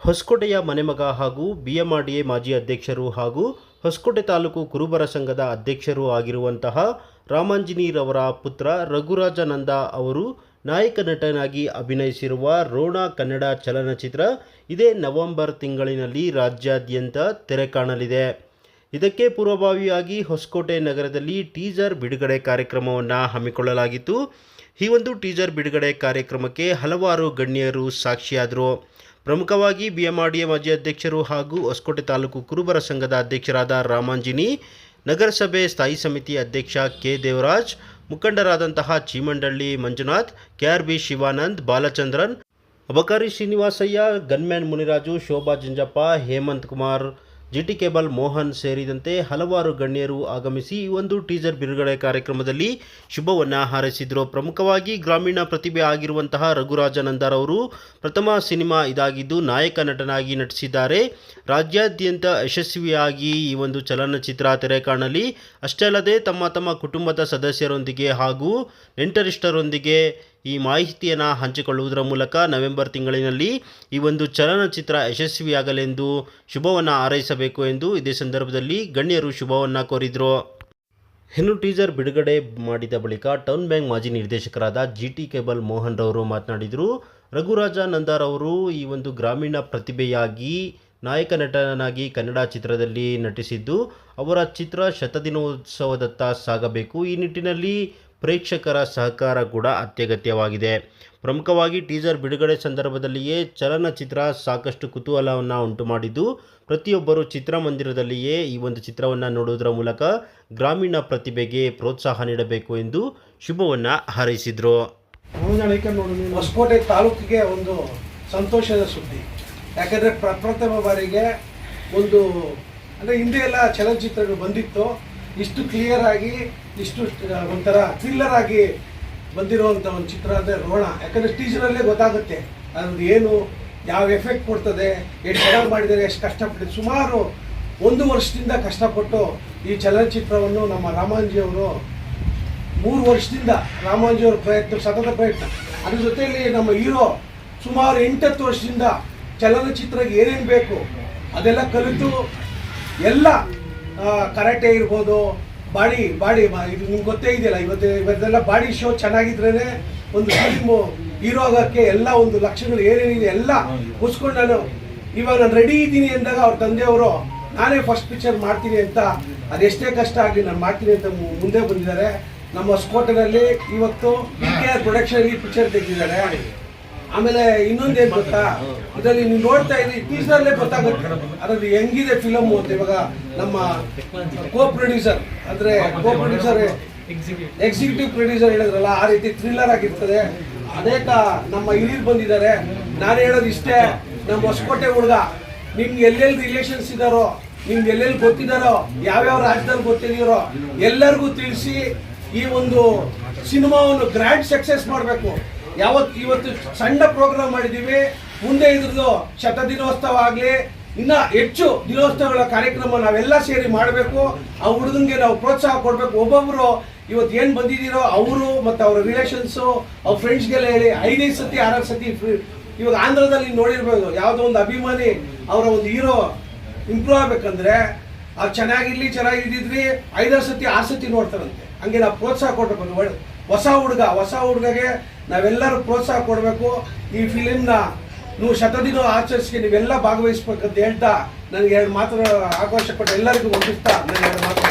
ಹೊಸಕೋಟೆಯ ಮನೆಮಗ ಹಾಗೂ ಬಿಎಂಆರ್ಡಿಎ ಮಾಜಿ ಅಧ್ಯಕ್ಷರು ಹಾಗೂ ಹೊಸಕೋಟೆ ತಾಲೂಕು ಕುರುಬರ ಸಂಘದ ಅಧ್ಯಕ್ಷರೂ ಆಗಿರುವಂತಹ ರಾಮಾಂಜಿನಿರವರ ಪುತ್ರ ರಘುರಾಜಾನಂದ ಅವರು ನಾಯಕ ನಟನಾಗಿ ಅಭಿನಯಿಸಿರುವ ರೋಣ ಕನ್ನಡ ಚಲನಚಿತ್ರ ಇದೇ ನವೆಂಬರ್ ತಿಂಗಳಿನಲ್ಲಿ ರಾಜ್ಯಾದ್ಯಂತ ತೆರೆ ಕಾಣಲಿದೆ. ಇದಕ್ಕೆ ಪೂರ್ವಭಾವಿಯಾಗಿ ಹೊಸಕೋಟೆ ನಗರದಲ್ಲಿ ಟೀಸರ್ ಬಿಡುಗಡೆ ಕಾರ್ಯಕ್ರಮವನ್ನು ಹಮ್ಮಿಕೊಳ್ಳಲಾಗಿತ್ತು. ಈ ಒಂದು ಟೀಸರ್ ಬಿಡುಗಡೆ ಕಾರ್ಯಕ್ರಮಕ್ಕೆ ಹಲವಾರು ಗಣ್ಯರು ಸಾಕ್ಷಿಯಾದರು. ಪ್ರಮುಖವಾಗಿ ಬಿಎಂಆರ್ಡಿಎ ಮಾಜಿ ಅಧ್ಯಕ್ಷರು ಹಾಗೂ ಹೊಸಕೋಟೆ ತಾಲೂಕು ಕುರುಬರ ಸಂಘದ ಅಧ್ಯಕ್ಷರಾದ ರಾಮಾಂಜಿನಿ, ನಗರಸಭೆ ಸ್ಥಾಯಿ ಸಮಿತಿ ಅಧ್ಯಕ್ಷ ಕೆ ದೇವರಾಜ್, ಮುಖಂಡರಾದಂತಹ ಚೀಮಂಡಳ್ಳಿ ಮಂಜುನಾಥ್ ಕೆಆರ್ ಬಿ ಶಿವಾನಂದ್, ಬಾಲಚಂದ್ರನ್, ಅಬಕಾರಿ Srinivasaiah, gunman Muniraju, Shobha Janjappa, Hemanth Kumar GT cable Mohan ಸೇರಿದಂತೆ ಹಲವಾರು ಗಣ್ಯರು ಆಗಮಿಸಿ ಈ ಒಂದು ಟೀಸರ್ ಬಿಡುಗಡೆ ಕಾರ್ಯಕ್ರಮದಲ್ಲಿ ಶುಭವನ್ನು ಹಾರೈಸಿದರು. ಪ್ರಮುಖವಾಗಿ ಗ್ರಾಮೀಣ ಪ್ರತಿಭೆ ಆಗಿರುವಂತಹ ರಘುರಾಜನಂದರವರು ಪ್ರಥಮ ಸಿನಿಮಾ ಇದಾಗಿದ್ದು ನಾಯಕ ನಟನಾಗಿ ನಟಿಸಿದ್ದಾರೆ. ರಾಜ್ಯಾದ್ಯಂತ ಯಶಸ್ವಿಯಾಗಿ ಈ ಒಂದು ಚಲನಚಿತ್ರ ತೆರೆ ಕಾಣಲಿ. ಅಷ್ಟೇ ಅಲ್ಲದೆ ತಮ್ಮ ತಮ್ಮ ಕುಟುಂಬದ ಸದಸ್ಯರೊಂದಿಗೆ ಹಾಗೂ ನೆಂಟರಿಷ್ಟರೊಂದಿಗೆ ಈ ಮಾಹಿತಿಯನ್ನು ಹಂಚಿಕೊಳ್ಳುವುದರ ಮೂಲಕ ನವೆಂಬರ್ ತಿಂಗಳಿನಲ್ಲಿ ಈ ಒಂದು ಚಲನಚಿತ್ರ ಯಶಸ್ವಿಯಾಗಲೆಂದು ಶುಭವನ್ನು ಹಾರೈಸಬೇಕು ಎಂದು ಇದೇ ಸಂದರ್ಭದಲ್ಲಿ ಗಣ್ಯರು ಶುಭವನ್ನು ಕೋರಿದರು. ಇನ್ನು ಟೀಸರ್ ಬಿಡುಗಡೆ ಮಾಡಿದ ಬಳಿಕ ಟೌನ್ ಬ್ಯಾಂಕ್ ಮಾಜಿ ನಿರ್ದೇಶಕರಾದ ಜಿ ಟಿ ಕೇಬಲ್ ಮೋಹನ್ ರವರು ಮಾತನಾಡಿದರು, ರಘುರಾಜ ನಂದಾರವರು ಈ ಒಂದು ಗ್ರಾಮೀಣ ಪ್ರತಿಭೆಯಾಗಿ ನಾಯಕ ನಟನಾಗಿ ಕನ್ನಡ ಚಿತ್ರದಲ್ಲಿ ನಟಿಸಿದ್ದು, ಅವರ ಚಿತ್ರ ಶತದಿನೋತ್ಸವದತ್ತ ಸಾಗಬೇಕು. ಈ ನಿಟ್ಟಿನಲ್ಲಿ ಪ್ರೇಕ್ಷಕರ ಸಹಕಾರ ಕೂಡ ಅತ್ಯಗತ್ಯವಾಗಿದೆ. ಪ್ರಮುಖವಾಗಿ ಟೀಸರ್ ಬಿಡುಗಡೆ ಸಂದರ್ಭದಲ್ಲಿಯೇ ಚಲನಚಿತ್ರ ಸಾಕಷ್ಟು ಕುತೂಹಲವನ್ನು ಉಂಟು ಮಾಡಿದ್ದು ಪ್ರತಿಯೊಬ್ಬರು ಚಿತ್ರಮಂದಿರದಲ್ಲಿಯೇ ಈ ಒಂದು ಚಿತ್ರವನ್ನು ನೋಡುವುದರ ಮೂಲಕ ಗ್ರಾಮೀಣ ಪ್ರತಿಭೆಗೆ ಪ್ರೋತ್ಸಾಹ ನೀಡಬೇಕು ಎಂದು ಶುಭವನ್ನು ಹಾರೈಸಿದರು. ಹೊಸಕೋಟೆ ತಾಲೂಕಿಗೆ ಒಂದು ಸಂತೋಷದ ಸುದ್ದಿ. ಯಾಕಂದರೆ ಪ್ರಪ್ರಥಮ ಬಾರಿಗೆ ಒಂದು, ಅಂದರೆ ಹಿಂದೆ ಎಲ್ಲ ಚಲನಚಿತ್ರಗಳು ಬಂದಿತ್ತು. ಇಷ್ಟು ಕ್ಲಿಯರ್ ಆಗಿ, ಇಷ್ಟು ಒಂಥರ ಥ್ರಿಲ್ಲರ್ ಆಗಿ ಬಂದಿರುವಂಥ ಒಂದು ಚಿತ್ರ ಅಂದರೆ ರೋಣ. ಯಾಕಂದರೆ ಟೀಚರಲ್ಲೇ ಗೊತ್ತಾಗುತ್ತೆ ಅದ್ರದ್ದು ಏನು, ಯಾವ ಎಫೆಕ್ಟ್ ಕೊಡ್ತದೆ, ಎಷ್ಟು ಚೆನ್ನಾಗಿ ಮಾಡಿದ್ದಾರೆ, ಎಷ್ಟು ಕಷ್ಟಪಟ್ಟಿದೆ ಸುಮಾರು ಒಂದು ವರ್ಷದಿಂದ ಕಷ್ಟಪಟ್ಟು ಈ ಚಲನಚಿತ್ರವನ್ನು ನಮ್ಮ ರಾಮಾಂಜಿ ಅವರು ಮೂರು ವರ್ಷದಿಂದ ರಾಮಾಂಜಿಯವರ ಪ್ರಯತ್ನ, ಸತತ ಪ್ರಯತ್ನ. ಅದ್ರ ಜೊತೆಯಲ್ಲಿ ನಮ್ಮ ಹೀರೋ ಸುಮಾರು ಎಂಟತ್ತು ವರ್ಷದಿಂದ ಚಲನಚಿತ್ರಕ್ಕೆ ಏನೇನು ಬೇಕು ಅದೆಲ್ಲ ಕಲಿತು ಎಲ್ಲ ಕರಾಟೆ ಇರ್ಬೋದು ಬಾಡಿ ಬಾಡಿ ಇದು ನಿಮ್ಗೆ ಗೊತ್ತೇ ಇದೆಯಲ್ಲ, ಇವತ್ತು ಇವತ್ತೆಲ್ಲ ಬಾಡಿ ಶೋ ಚೆನ್ನಾಗಿದ್ರೇ ಒಂದು ಫಿಲ್ಮು ಹೀರೋ ಆಗೋಕ್ಕೆ ಎಲ್ಲ ಒಂದು ಲಕ್ಷಣಗಳು ಏನೇನಿದೆ ಎಲ್ಲ ಮುಚ್ಕೊಂಡು ನಾನು ಇವಾಗ ನಾನು ರೆಡಿ ಇದ್ದೀನಿ ಅಂದಾಗ ಅವ್ರ ತಂದೆಯವರು, ನಾನೇ ಫಸ್ಟ್ ಪಿಕ್ಚರ್ ಮಾಡ್ತೀನಿ ಅಂತ ಅದೆಷ್ಟೇ ಕಷ್ಟ ಆಗಲಿ ನಾನು ಮಾಡ್ತೀನಿ ಅಂತ ಮುಂದೆ ಬಂದಿದ್ದಾರೆ. ನಮ್ಮ ಸ್ಕೋಟನಲ್ಲಿ ಇವತ್ತು B K R production picture ತೆಗೆದಿದ್ದಾರೆ. ಆಮೇಲೆ ಇನ್ನೊಂದೇನು ಗೊತ್ತಾ? ಅದರಲ್ಲಿ ನೀವು ನೋಡ್ತಾ ಇದ್ದೀವಿ ಟೀಸರ್ಲೇ ಗೊತ್ತಾಗುತ್ತೆ. ಅದರಲ್ಲಿ ಹೆಂಗಿದೆ ಫಿಲಮ್ ಅಂತ ಇವಾಗ ನಮ್ಮ ಕೋ ಪ್ರೊಡ್ಯೂಸರ್ ಅಂದ್ರೆ ಕೋ ಪ್ರೊಡ್ಯೂಸರ್ ಎಕ್ಸಿಕ್ಯೂಟಿವ್ ಪ್ರೊಡ್ಯೂಸರ್ ಹೇಳಿದ್ರಲ್ಲ, ಆ ರೀತಿ ಥ್ರಿಲ್ಲರ್ ಆಗಿರ್ತದೆ. ಅನೇಕ ನಮ್ಮ ಹಿರಿಯರು ಬಂದಿದ್ದಾರೆ. ನಾನು ಹೇಳೋದು ಇಷ್ಟೇ, ನಮ್ಮ ಹೊಸಕೋಟೆ ಹುಡುಗ, ನಿಮ್ಗೆ ಎಲ್ಲೆಲ್ಲಿ ರಿಲೇಷನ್ಸ್ ಇದಾರೋ, ನಿಮ್ಗೆ ಎಲ್ಲೆಲ್ಲಿ ಗೊತ್ತಿದಾರೋ, ಯಾವ್ಯಾವ ರಾಜ್ಯದಲ್ಲಿ ಗೊತ್ತಿದ್ದೀರೋ ಎಲ್ಲರಿಗೂ ತಿಳಿಸಿ ಈ ಒಂದು ಸಿನಿಮಾವನ್ನು ಗ್ರ್ಯಾಂಡ್ ಸಕ್ಸಸ್ ಮಾಡಬೇಕು. ಯಾವತ್ತು ಇವತ್ತು ಸಣ್ಣ ಪ್ರೋಗ್ರಾಮ್ ಮಾಡಿದ್ದೀವಿ. ಮುಂದೆ ಇದ್ರದ್ದು ಶತ ದಿನೋತ್ಸವ ಆಗಲಿ, ಇನ್ನ ಹೆಚ್ಚು ದಿನೋತ್ಸವಗಳ ಕಾರ್ಯಕ್ರಮ ನಾವೆಲ್ಲ ಸೇರಿ ಮಾಡಬೇಕು. ಆ ಹುಡುಗನ್ಗೆ ನಾವು ಪ್ರೋತ್ಸಾಹ ಕೊಡಬೇಕು. ಒಬ್ಬೊಬ್ಬರು ಇವತ್ತು ಏನು ಬಂದಿದ್ದೀರೋ ಅವರು ಮತ್ತು ಅವರ ರಿಲೇಷನ್ಸು ಅವ್ರ ಫ್ರೆಂಡ್ಸ್ಗೆಲ್ಲ ಹೇಳಿ ಐದೈದು ಸತಿ, ಆರಾರು ಸತಿ ಇವಾಗ ಆಂಧ್ರದಲ್ಲಿ ನೋಡಿರ್ಬೋದು, ಯಾವುದೋ ಒಂದು ಅಭಿಮಾನಿ ಅವರ ಒಂದು ಹೀರೋ ಇಂಪ್ರೂವ್ ಆಗಬೇಕಂದ್ರೆ ಅವ್ರು ಚೆನ್ನಾಗಿರ್ಲಿ, ಚೆನ್ನಾಗಿದ್ದಿದ್ರಿ, ಐದಾರು ಸತಿ, ಆರು ಸತಿ ನೋಡ್ತಾರಂತೆ. ಹಂಗೆ ನಾವು ಪ್ರೋತ್ಸಾಹ ಕೊಡ್ಬೇಕು ಹೊಸ ಹುಡುಗ, ಹೊಸ ಹುಡುಗಗೆ ನಾವೆಲ್ಲರೂ ಪ್ರೋತ್ಸಾಹ ಕೊಡಬೇಕು. ಈ ಫಿಲಿಮ್ನ ನೀವು ಶತದಿನ ಆಚರಿಸಿ ನೀವೆಲ್ಲ ಭಾಗವಹಿಸ್ಬೇಕಂತ ಹೇಳ್ತಾ ನನಗೆ ಎರಡು ಮಾತು ಅವಕಾಶ ಕೊಟ್ಟು ಎಲ್ಲರಿಗೂ ಒಪ್ಪಿಸ್ತಾ ನಾನು ಎರಡು ಮಾತು